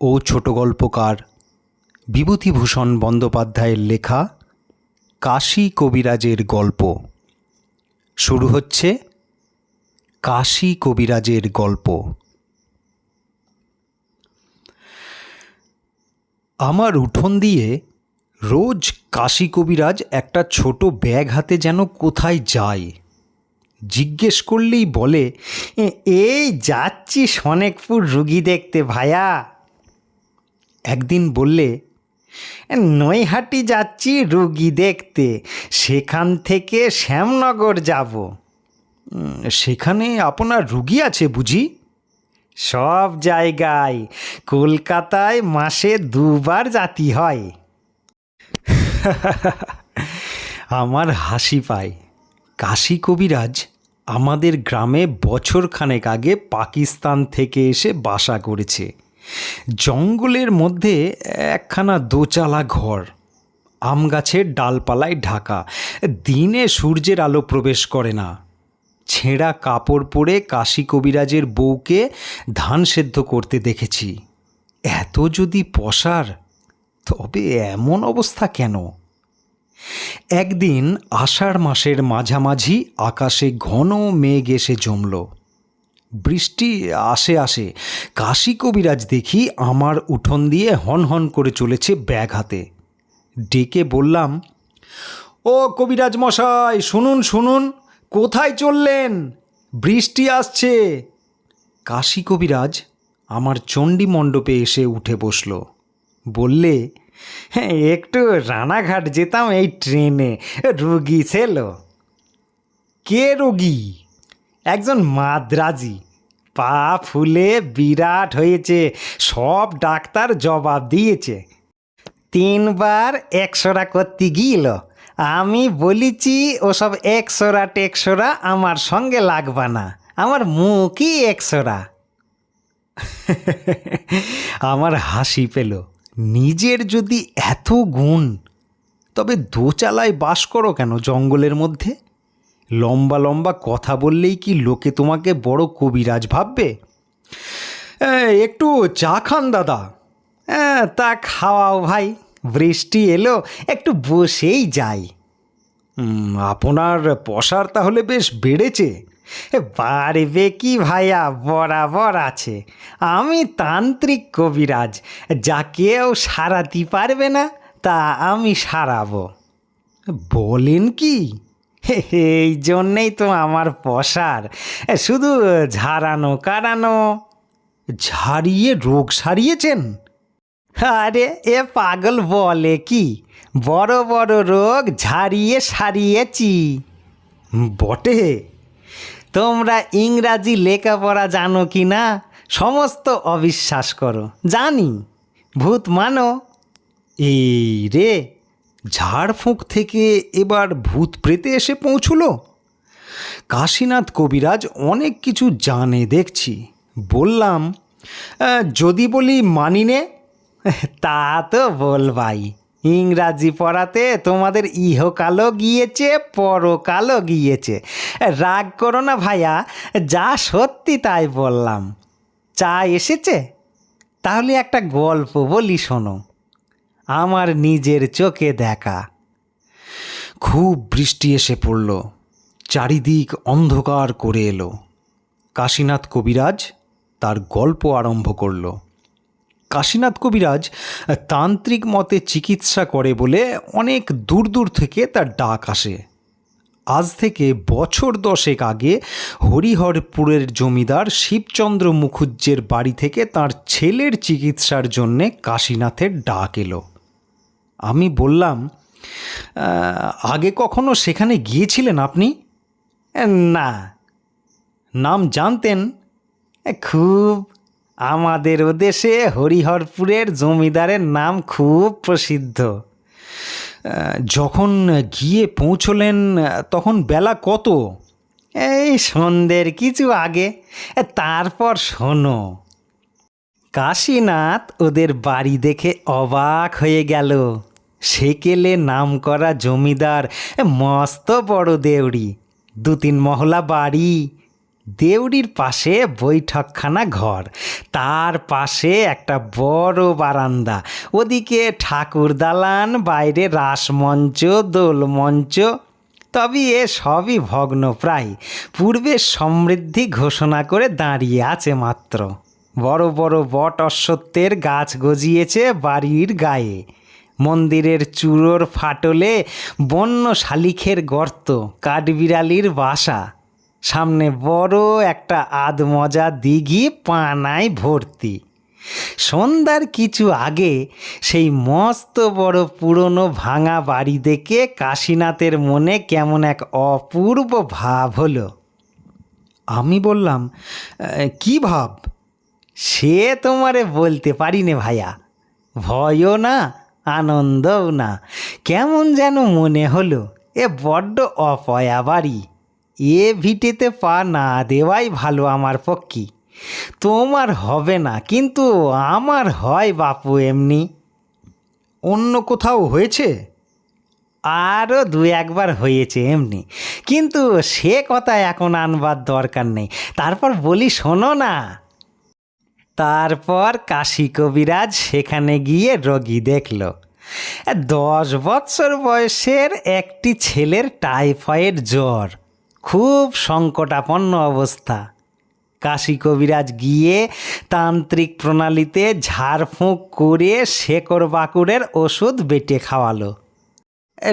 ও ছোট গল্পকার বিভূতিভূষণ বন্দ্যোপাধ্যায়ের লেখা কাশী কবিরাজের গল্প। শুরু হচ্ছে কাশী কবিরাজের গল্প। আমার উঠোন দিয়ে রোজ কাশী কবিরাজ একটা ছোট ব্যাগ হাতে যেন কোথায় যায়। জিজ্ঞেস করলেই বলে এই যাচ্ছি সনেকপুর রুগী দেখতে ভায়া? একদিন বললে, নৈহাটি যাচ্ছি রুগী দেখতে, সেখান থেকে শ্যামনগর যাব। সেখানে আপনার রুগী আছে বুঝি? সব জায়গায়, কলকাতায় মাসে দুবার জাতি হয়। আমার হাসি পায়। কাশী কবিরাজ, আমাদের গ্রামে বছরখানেক আগে পাকিস্তান থেকে এসে বাসা করেছে। জঙ্গলের মধ্যে একখানা দোচালা ঘর, আম গাছের ডালপালায় ঢাকা। দিনে সূর্যের আলো প্রবেশ করে না। ছেঁড়া কাপড় পরে কাশী কবিরাজের বউকে ধান সেদ্ধ করতে দেখেছি। এত যদি পসার, তবে এমন অবস্থা কেন? একদিন আষাঢ় মাসের মাঝামাঝি আকাশে ঘন মেঘ এসে জমল। বৃষ্টি আসে আসে। কাশী কবিরাজ দেখি আমার উঠোন দিয়ে হন হন করে চলেছে ব্যাগ হাতে। ডেকে বললাম ও কবিরাজ মশাই শুনুন শুনুন কোথায় চললেন? বৃষ্টি আসছে। কাশী কবিরাজ আমার চণ্ডী মণ্ডপে এসে উঠে বসল। বললে "হ্যাঁ, একটু রানাঘাট যেতাম এই ট্রেনে রুগী ছিল। কে রোগী? একজন মাদ্রাজি। পা ফুলে বিরাট হয়েছে, সব ডাক্তার জবাব দিয়েছে। তিনবার একশোরা করতে গিয়েল আমি বলেছি, ওসব একশোরা টেকশোরা আমার সঙ্গে লাগবা না। আমার মুখই একশোরা আমার হাসি পেল। নিজের যদি এত গুণ, তবে দোচালায় বাস করো কেন জঙ্গলের মধ্যে? লম্বা লম্বা কথা বললেই কি লোকে তোমাকে বড় কবিরাজ ভাববে? একটু চা খান দাদা। হ্যাঁ তা খাওয়াও ভাই, বৃষ্টি এলো, একটু বসেই যাই। আপনার পসার তাহলে বেশ বেড়েছে। বাড়বে কি ভাইয়া, বরাবর আছে। আমি তান্ত্রিক কবিরাজ, যা কেউ সারাতে পারবে না, তা আমি সারাবো। বলেন কি? এই জন্যেই তো আমার পসার। শুধু ঝাড়ানো, কাড়ানো, ঝাড়িয়ে, রোগ সারিয়েছেন? আরে, এ পাগল বলে কি? বড় বড় রোগ ঝাড়িয়ে সারিয়েছি। বটে। তোমরা ইংরাজি লেখাপড়া জানো কি না? সমস্ত অবিশ্বাস করো। জানি। ভূত মানো। এই রে। ঝাড়ফুঁক থেকে এবার ভূত প্রেতে এসে পৌঁছল? কাশীনাথ কবিরাজ অনেক কিছু জানে দেখছি। বললাম যদি বলি মানি নে? তা তো বলবাই। ইংরাজি পড়াতে তোমাদের ইহকালও গিয়েছে, পরকালও গিয়েছে। রাগ করো না ভাইয়া, যা সত্যি তাই বললাম। চা এসেছে? তাহলে একটা গল্প বলি শোনো। আমার নিজের চোখে দেখা। খুব বৃষ্টি এসে পড়ল। চারিদিক অন্ধকার করে এলো। কাশীনাথ কবিরাজ তার গল্প আরম্ভ করল। কাশীনাথ কবিরাজ তান্ত্রিক মতে চিকিৎসা করে বলে অনেক দূর দূর থেকে তার ডাক আসে। আজ থেকে বছর দশেক আগে হরিহরপুরের জমিদার শিবচন্দ্র মুখুজ্জের বাড়ি থেকে তার ছেলের চিকিৎসার জন্যে কাশীনাথের ডাক এলো। আমি বললাম আগে কখনো সেখানে গিয়েছিলেন আপনি? না। নাম জানতেন? খুব। আমাদের ওদেশে হরিহরপুরের জমিদারের নাম খুব প্রসিদ্ধ। যখন গিয়ে পৌঁছলেন, তখন বেলা কত? এই সন্ধ্যের কিছু আগে। তারপর শোনো। কাশীনাথ ওদের বাড়ি দেখে অবাক হয়ে গেল। সেকেলে নাম করা জমিদার, মস্ত বড় দেউড়ি। দু তিন মহলা বাড়ি। দেউড়ির পাশে বৈঠকখানা ঘর। তার পাশে একটা বড় বারান্দা। ওদিকে ঠাকুর দালান, বাইরে রাসমঞ্চ দোলমঞ্চ তবে এ সবই ভগ্ন প্রায় পূর্বে সমৃদ্ধি ঘোষণা করে দাঁড়িয়ে আছে মাত্র। বড় বড় বট অশ্বত্থের গাছ গজিয়েছে বাড়ির গায়ে। মন্দিরের চূড়োর ফাটলে বন্য শালিখের গর্ত কাঠবিড়ালির বাসা। সামনে বড় একটা আধমজা দিঘি পানায় ভর্তি। সন্ধ্যার কিছু আগে সেই মস্ত বড় পুরনো ভাঙা বাড়ি দেখে কাশীনাথের মনে কেমন এক অপূর্ব ভাব হলো। আমি বললাম "আহ, কি ভাব? সে তোমারে বলতে পারি নে ভাইয়া। ভয়ও না, আনন্দও না। কেমন যেন মনে হলো, এ বড্ড অপয়া বাড়ি। এ ভিটেতে পা না দেওয়াই ভালো আমার পক্ষে। তোমার হবে না, কিন্তু আমার হয় বাপু এমনি। অন্য কোথাও হয়েছে? আরও দু একবার হয়েছে এমনি। কিন্তু সে কথা এখন আনবার দরকার নেই। তারপর বলি, শোনো না তারপর কাশী কবিরাজ সেখানে গিয়ে রোগী দেখল। দশ বছর বয়সের একটি ছেলের টাইফয়েড জ্বর। খুব সংকটাপন্ন অবস্থা। কাশী কবিরাজ গিয়ে তান্ত্রিক প্রণালীতে ঝাড়ফুঁক করে শেকড় বাকুড়ের ওষুধ বেটে খাওয়ালো।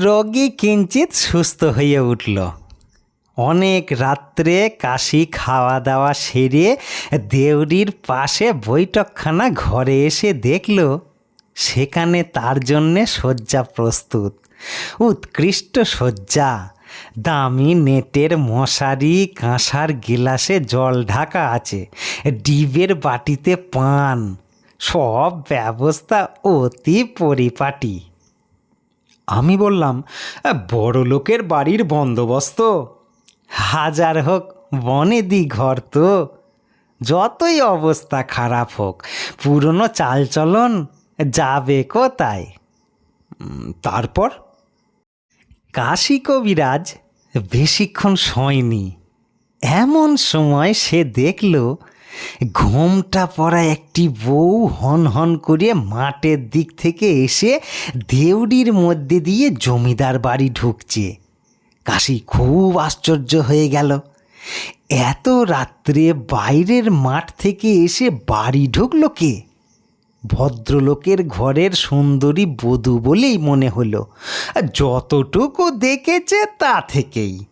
রোগী কিঞ্চিত সুস্থ হয়ে উঠল। অনেক রাত্রে কাশি খাওয়া দাওয়া সেরে দেউরির পাশে বৈঠকখানা ঘরে এসে দেখল, সেখানে তার জন্যে শয্যা প্রস্তুত। উৎকৃষ্ট শয্যা। দামি নেটের মশারি, কাঁসার গিলাসে জল ঢাকা আছে, ডিবের বাটিতে পান। সব ব্যবস্থা অতি পরিপাটি। আমি বললাম বড় লোকের বাড়ির বন্দোবস্ত? হাজার হোক বনেদি ঘর তো। যতই অবস্থা খারাপ হোক, পুরনো চালচলন যাবে কোথায়? তারপর? কাশী কবিরাজ বেশিক্ষণ শোয়নি। এমন সময় সে দেখল, ঘোমটা পরা একটি বউ হন হন করে মাঠের দিক থেকে এসে দেউড়ির মধ্যে দিয়ে জমিদার বাড়ি ঢুকছে। কাশি খুব আশ্চর্য হয়ে গেল। এত রাত্রে বাইরের মাঠ থেকে এসে বাড়ি ঢুকলো কে? ভদ্রলোকের ঘরের সুন্দরী বধূ বলেই মনে হলো, যতটুকু দেখেছে তা থেকেই।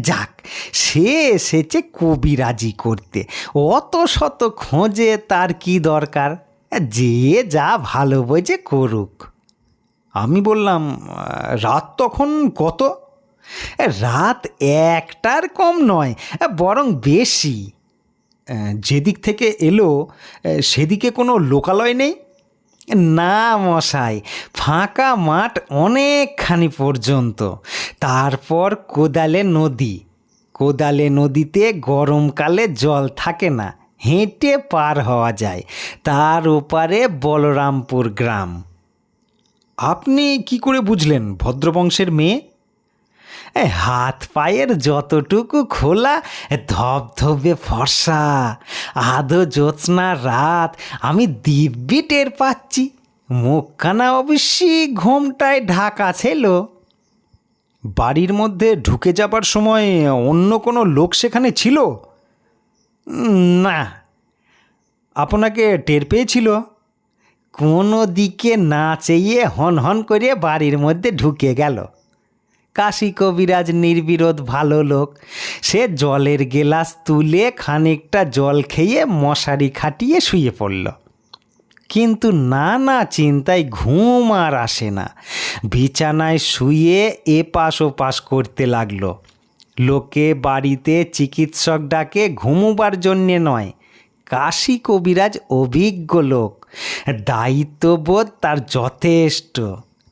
যাক, সে এসেছে কবিরাজি করতে, অত শত খোঁজে তার কি দরকার? যে যা ভালো বোঝে করুক। আমি বললাম, রাত তখন কত? রাত একটার কম নয় বরং বেশি। যেদিক থেকে এলো সেদিকে কোনো লোকালয় নেই? না মশাই, ফাঁকা মাঠ অনেকখানি পর্যন্ত। তারপর কোদালে নদী। কোদালে নদীতে গরমকালে জল থাকে না, হেঁটে পার হওয়া যায়। তার ওপারে বলরামপুর গ্রাম। আপনি কি করে বুঝলেন, ভদ্রবংশের মেয়ে? হাত পায়ের যতটুকু খোলা ধবধবে ফর্সা। আদো জ্যোৎস্না রাত, আমি দিব্যি টের পাচ্ছি। মুখখানা অবশ্যই ঘোমটায় ঢাকা ছিল। বাড়ির মধ্যে ঢুকে যাবার সময় অন্য কোনো লোক সেখানে ছিল? না। আপনাকে টের পেয়েছিল? কোনো দিকে না চেয়ে হন হন করে বাড়ির মধ্যে ঢুকে গেল। কাশী কবিরাজ নির্বিরোধ ভালো লোক। সে জলের গেলাস তুলে খানিকটা জল খেয়ে মশারি খাটিয়ে শুয়ে পড়ল। কিন্তু নানা চিন্তায় ঘুম আর আসে না। বিছানায় শুয়ে এপাশ ওপাশ করতে লাগল। লোকে বাড়িতে চিকিৎসক ডাকে, ঘুমোবার জন্যে নয়। কাশী কবিরাজ অভিজ্ঞ লোক। দায়িত্ববোধ তার যথেষ্ট।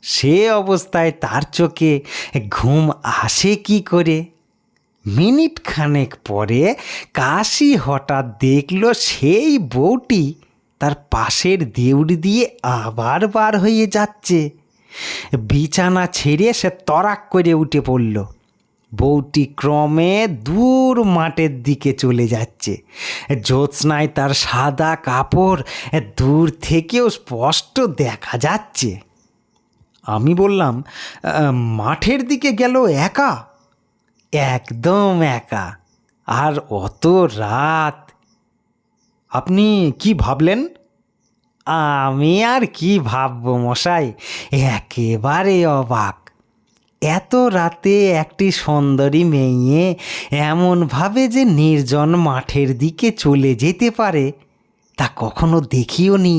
সে অবস্থায় তার চোখে ঘুম আসে কি করে? মিনিট খানেক পরে কাশি হঠাৎ দেখল সেই বউটি তার পাশের দেউড়ি দিয়ে আবার বার হয়ে যাচ্ছে। বিছানা ছেড়ে সে তরাক করে উঠে পড়ল। বউটি ক্রমে দূর মাঠের দিকে চলে যাচ্ছে। জ্যোৎস্নায় তার সাদা কাপড় দূর থেকেও স্পষ্ট দেখা যাচ্ছে। আমি বললাম মাঠের দিকে গেল একা? একদম একা। আর অত রাত। আপনি কি ভাবলেন? আমি আর কি ভাবব মশাই, একেবারে অবাক। এত রাতে একটি সুন্দরী মেয়ে এমনভাবে যে নির্জন মাঠের দিকে চলে যেতে পারে, তা কখনো দেখিও নি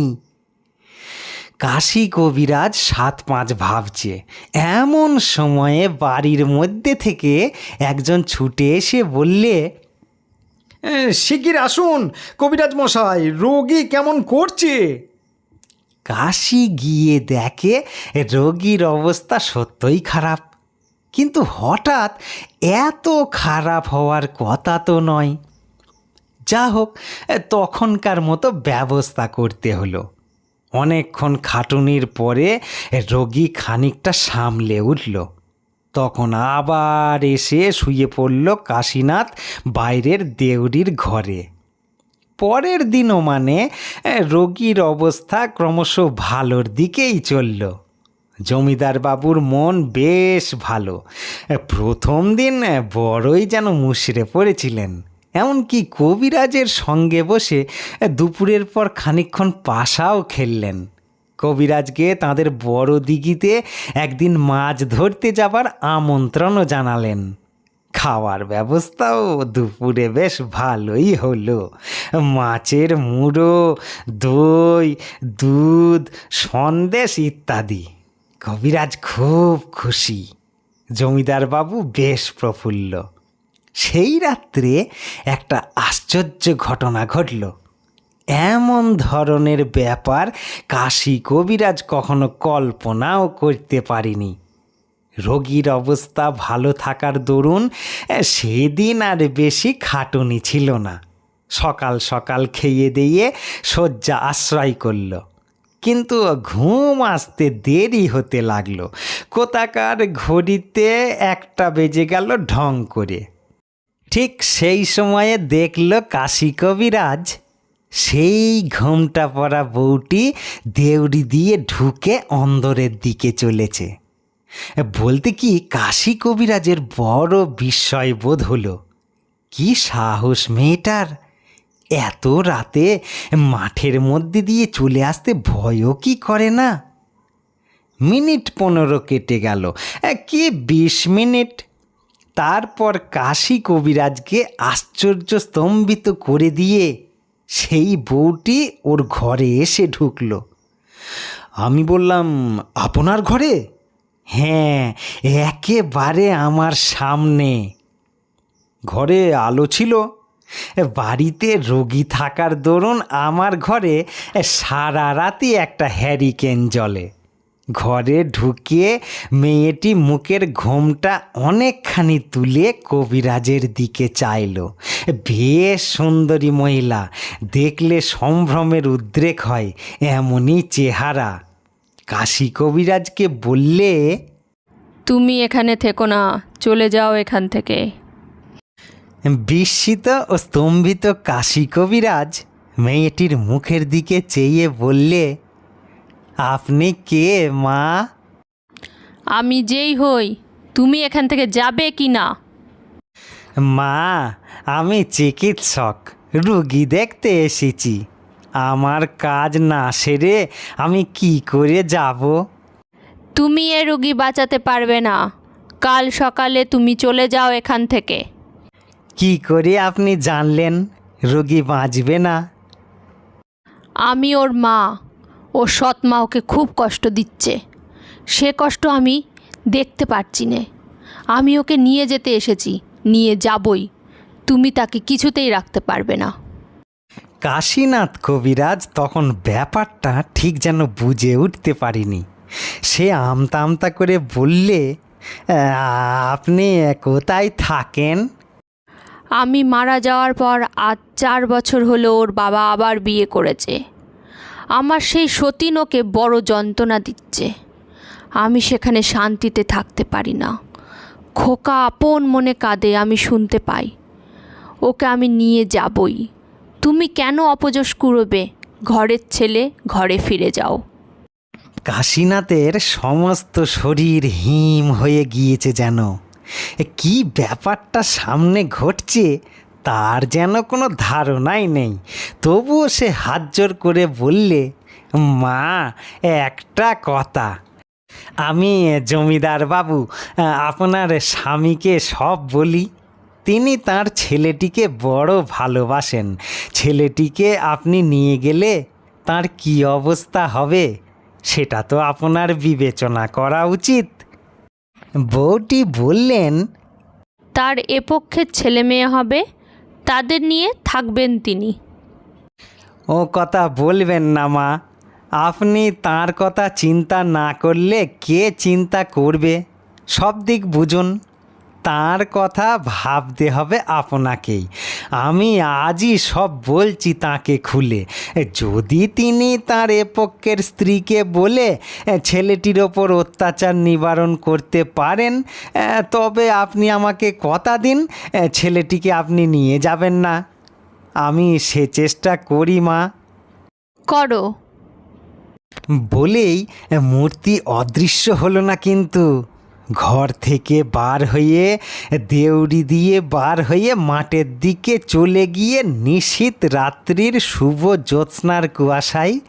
কাশী কবিরাজ সাত পাঁচ ভাবছে, এমন সময়ে বাড়ির মধ্যে থেকে একজন ছুটে এসে বললে শিগগির আসুন কবিরাজ মশাই, রোগী কেমন করছে? কাশি গিয়ে দেখে, রোগীর অবস্থা সত্যই খারাপ। কিন্তু হঠাৎ এত খারাপ হওয়ার কথা তো নয়। যা হোক তখনকার মতো ব্যবস্থা করতে হলো। অনেকক্ষণ খাটুনির পরে রোগী খানিকটা সামলে উঠল। তখন আবার এসে শুয়ে পড়ল কাশীনাথ বাইরের দেউরির ঘরে। পরের দিনও মানে রোগীর অবস্থা ক্রমশ ভালোর দিকেই চলল। জমিদার বাবুর মন বেশ ভালো। প্রথম দিন বড়ই যেন মুশড়ে পড়েছিলেন। এমনকি কবিরাজের সঙ্গে বসে দুপুরের পর খানিকক্ষণ পাশাও খেললেন। কবিরাজকে তাদের বড় দিঘিতে একদিন মাছ ধরতে যাবার আমন্ত্রণও জানালেন। খাওয়ার ব্যবস্থাও দুপুরে বেশ ভালোই হলো। মাছের মুড়ো, দই, দুধ, সন্দেশ ইত্যাদি। কবিরাজ খুব খুশি। জমিদার বাবু বেশ প্রফুল্ল। সেই রাত্রে একটা আশ্চর্য ঘটনা ঘটল। এমন ধরনের ব্যাপার কাশী কবিরাজ কখনো কল্পনাও করতে পারিনি। রোগীর অবস্থা ভালো থাকার দরুন সেদিন আর বেশি খাটুনি ছিল না। সকাল সকাল খেয়ে দিয়ে শয্যা আশ্রয় করল। কিন্তু ঘুম আসতে দেরি হতে লাগল। কোথাকার ঘড়িতে একটা বেজে গেল ঢং করে। ঠিক সেই সময়ে দেখল কাশী কবিরাজ সেই ঘুমটা পড়া বউটি দেউড়ি দিয়ে ঢুকে অন্দরের দিকে চলেছে। বলতে কি কাশী কবিরাজের বড় বিস্ময় বোধ হলো। কি সাহস মেয়েটার! এত রাতে মাঠের মধ্যে দিয়ে চলে আসতে ভয়ও কি করে না? মিনিট পনেরো কেটে গেল। কি বিশ মিনিট? তারপর কাশী কবিরাজকে আশ্চর্য স্তম্ভিত করে দিয়ে সেই বউটি ওর ঘরে এসে ঢুকলো। আমি বললাম, আপনার ঘরে? হ্যাঁ একেবারে আমার সামনে। ঘরে আলো ছিল। বাড়িতে রোগী থাকার দরুন আমার ঘরে সারা রাতি একটা হ্যারিকেন জ্বলে। ঘরে ঢুকিয়ে মেয়েটি মুখের ঘোমটা অনেকখানি তুলে কবিরাজের দিকে চাইল। বেশ সুন্দরী মহিলা দেখলে সম্ভ্রমের উদ্রেক হয় এমনই চেহারা। কাশী কবিরাজকে বললে তুমি এখানে থেকো না চলে যাও এখান থেকে। বিস্মিত ও স্তম্ভিত কাশী কবিরাজ মেয়েটির মুখের দিকে চেয়ে বললে আপনি কে মা? আমি যেই হই তুমি এখান থেকে যাবে কি না? মা আমি চিকিৎসক রুগী দেখতে এসেছি। আমার কাজ না সেরে আমি কি করে যাব? তুমি এ রুগী বাঁচাতে পারবে না। কাল সকালে তুমি চলে যাও এখান থেকে। কি করে আপনি জানলেন? রুগী বাঁচবে না। আমি ওর মা। ও সৎ মা ওকে খুব কষ্ট দিচ্ছে। সে কষ্ট আমি দেখতে পারছি নে। আমি ওকে নিয়ে যেতে এসেছি নিয়ে যাবই। তুমি তাকে কিছুতেই রাখতে পারবে না। কাশীনাথ কবিরাজ তখন ব্যাপারটা ঠিক যেন বুঝে উঠতে পারিনি। সে আমতা আমতা করে বললে আপনি কোথায় থাকেন? আমি মারা যাওয়ার পর আজ চার বছর হলো ওর বাবা আবার বিয়ে করেছে। আমার সেই সতীন ওকে বড় যন্ত্রণা দিচ্ছে। আমি সেখানে শান্তিতে থাকতে পারি না। খোকা আপন মনে কাঁদে, আমি শুনতে পাই। ওকে আমি নিয়ে যাবই। তুমি কেন অপযশ কুড়োবে? ঘরের ছেলে, ঘরে ফিরে যাও। কাশীনাথের সমস্ত শরীর হিম হয়ে গিয়েছে যেন। কি ব্যাপারটা সামনে ঘটছে? তার যেন কোনো ধারণাই নেই। তবুও সে হাত জোর করে বললে, মা, একটা কথা। আমি জমিদার বাবু, আপনার স্বামীকে সব বলি। তিনি তার ছেলেটিকে বড় ভালোবাসেন। ছেলেটিকে আপনি নিয়ে গেলে তার কি অবস্থা হবে, সেটা তো আপনার বিবেচনা করা উচিত। বউটি বললেন, তার এ পক্ষের ছেলে মেয়ে হবে? তাদের নিয়ে থাকবেন তিনি। ও কথা বলবেন না, মা। আপনি তার কথা চিন্তা না করলে কে চিন্তা করবে? সব দিক বুঝুন। তার কথা ভাবতে হবে আপনাকেই। আমি আজই সব বলছি তাকে খুলে। যদি তিনি তার এপক্ষের স্ত্রীকে বলে ছেলেটির ওপর অত্যাচার নিবারণ করতে পারেন তবে আপনি আমাকে কথা দিন ছেলেটিকে আপনি নিয়ে যাবেন না। আমি সে চেষ্টা করি মা। করো। বলেই মূর্তি অদৃশ্য হলো না কিন্তু। ঘর থেকে বার হয়ে দেউড়ি দিয়ে বার হয়ে মাঠের দিকে চলে গিয়ে নিশীত রাত্রির শুভ জ্যোৎস্নার কুয়াশায়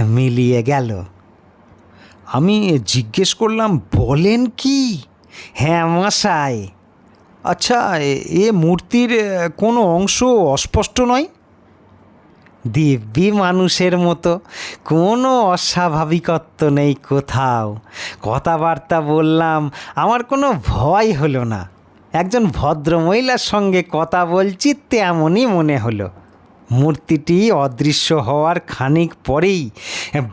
মিলিয়ে গেল। আমি জিজ্ঞেস করলাম, বলেন কি? হ্যাঁ মশাই। আচ্ছা এ- মূর্তির কোনো অংশ অস্পষ্ট নয়? দিব্যি মানুষের মতো। কোনো অস্বাভাবিকত্ব নেই কোথাও। কথাবার্তা বললাম, আমার কোনো ভয় হলো না। একজন ভদ্রমহিলার সঙ্গে কথা বলছি, তেমনই মনে হলো। মূর্তিটি অদৃশ্য হওয়ার খানিক পরেই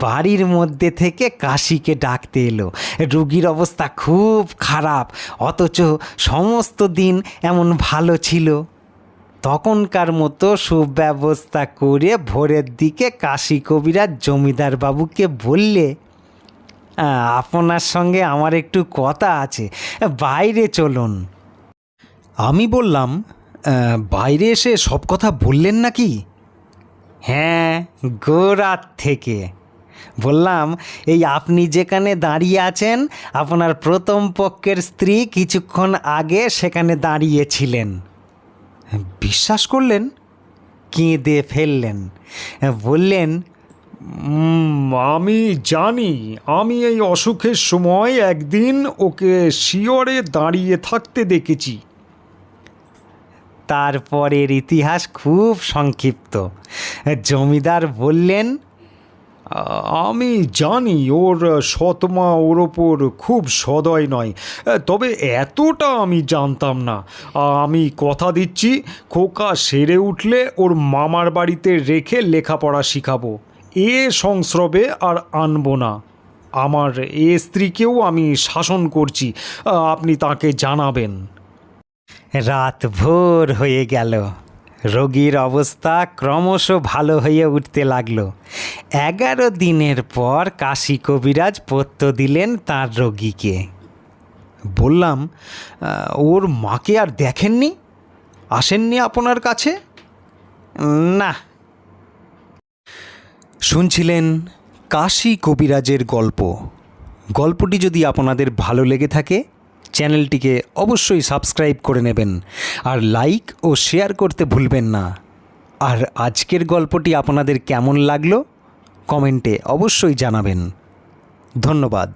বাড়ির মধ্যে থেকে কাশিকে ডাকতে এলো। রুগীর অবস্থা খুব খারাপ, অথচ সমস্ত দিন এমন ভালো ছিল। তখনকার মতো সুব্যবস্থা করে ভোরের দিকে কাশী কবিরাজ জমিদার বাবুকে বললে "আহ, আপনার সঙ্গে আমার একটু কথা আছে বাইরে চলুন। আমি বললাম বাইরে এসে সব কথা বললেন নাকি? হ্যাঁ গোরাত থেকে। বললাম এই আপনি যেখানে দাঁড়িয়ে আছেন আপনার প্রথম পক্ষের স্ত্রী কিছুক্ষণ আগে সেখানে দাঁড়িয়েছিলেন। বিশ্বাস করলেন? কেঁদে ফেললেন। বললেন আমি জানি, আমি এই অসুখের সময় একদিন ওকে শিওরে দাঁড়িয়ে থাকতে দেখেছি। তারপরের ইতিহাস খুব সংক্ষিপ্ত। জমিদার বললেন আমি জানি ওর সৎমা ওর ওপর খুব সদয় নয়। তবে এতটা আমি জানতাম না। আমি কথা দিচ্ছি, খোকা সেরে উঠলে ওর মামার বাড়িতে রেখে লেখাপড়া শিখাবো। এ সংস্রবে আর আনব না। আমার এ স্ত্রীকেও আমি শাসন করছি। আপনি তাকে জানাবেন। রাত ভোর হয়ে গেল। রোগীর অবস্থা ক্রমশ ভালো হয়ে উঠতে লাগল। এগারো দিনের পর কাশী কবিরাজ পত্য দিলেন তার রোগীকে। বললাম ওর মাকে আর দেখেননি? আসেননি আপনার কাছে? না। শুনছিলেন কাশী কবিরাজের গল্প। গল্পটি যদি আপনাদের ভালো লেগে থাকে, চ্যানেলটিকে অবশ্যই সাবস্ক্রাইব করে নেবেন আর লাইক ও শেয়ার করতে ভুলবেন না। আর আজকের গল্পটি আপনাদের কেমন লাগল? কমেন্টে অবশ্যই জানাবেন। ধন্যবাদ।